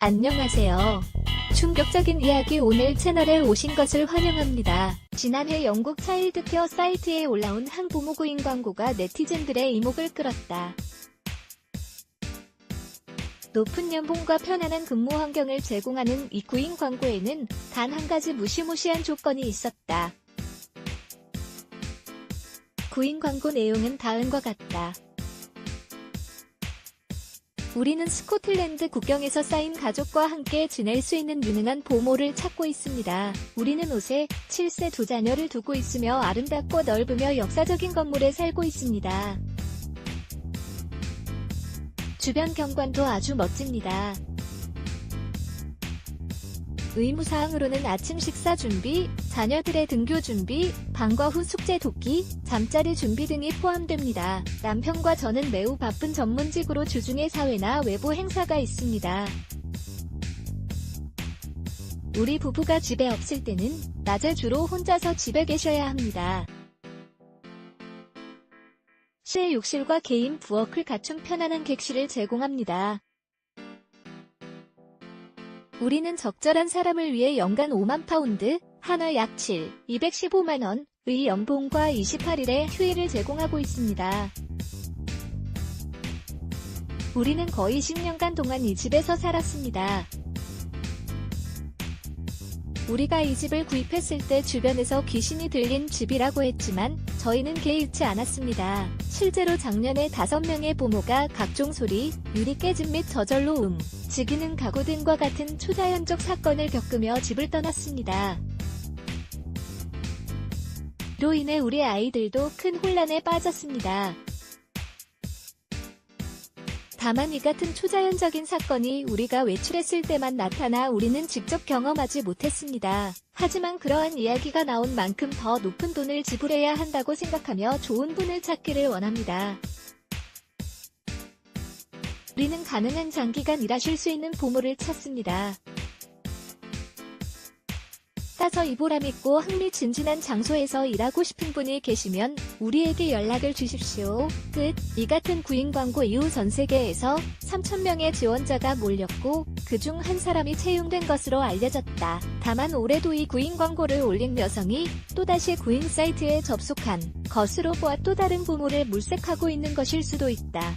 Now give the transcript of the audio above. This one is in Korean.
안녕하세요. 충격적인 이야기 오늘 채널에 오신 것을 환영합니다. 지난해 영국 차일드케어 사이트에 올라온 한 부모구인 광고가 네티즌들의 이목을 끌었다. 높은 연봉과 편안한 근무 환경을 제공하는 이 구인 광고에는 단 한 가지 무시무시한 조건이 있었다. 구인 광고 내용은 다음과 같다. 우리는 스코틀랜드 국경에서 쌓인 가족과 함께 지낼 수 있는 유능한 보모를 찾고 있습니다. 우리는 옷에 7세 두 자녀를 두고 있으며 아름답고 넓으며 역사적인 건물에 살고 있습니다. 주변 경관도 아주 멋집니다. 의무사항으로는 아침 식사 준비, 자녀들의 등교 준비, 방과 후 숙제 돕기, 잠자리 준비 등이 포함됩니다. 남편과 저는 매우 바쁜 전문직으로 주중에 사회나 외부 행사가 있습니다. 우리 부부가 집에 없을 때는 낮에 주로 혼자서 집에 계셔야 합니다. 실 욕실과 개인 부엌을 갖춘 편안한 객실을 제공합니다. 우리는 적절한 사람을 위해 연간 5만 파운드, 하나 약 7, 215만 원의 연봉과 28일의 휴일을 제공하고 있습니다. 우리는 거의 10년간 동안 이 집에서 살았습니다. 우리가 이 집을 구입했을 때 주변에서 귀신이 들린 집이라고 했지만 저희는 개의치 않았습니다. 실제로 작년에 5명의 부모가 각종 소리, 유리 깨짐 및 저절로 음, 지기는 가구 등과 같은 초자연적 사건을 겪으며 집을 떠났습니다. 이로 인해 우리 아이들도 큰 혼란에 빠졌습니다. 다만 이 같은 초자연적인 사건이 우리가 외출했을 때만 나타나 우리는 직접 경험하지 못했습니다. 하지만 그러한 이야기가 나온 만큼 더 높은 돈을 지불해야 한다고 생각하며 좋은 분을 찾기를 원합니다. 우리는 가능한 장기간 일하실 수 있는 보모를 찾습니다. 따서 이 보람 있고 흥미진진한 장소에서 일하고 싶은 분이 계시면 우리에게 연락을 주십시오. 끝. 이 같은 구인 광고 이후 전 세계에서 3,000명의 지원자가 몰렸고 그중 한 사람이 채용된 것으로 알려졌다. 다만 올해도 이 구인 광고를 올린 여성이 또다시 구인 사이트에 접속한 것으로 보아 또 다른 부모를 물색하고 있는 것일 수도 있다.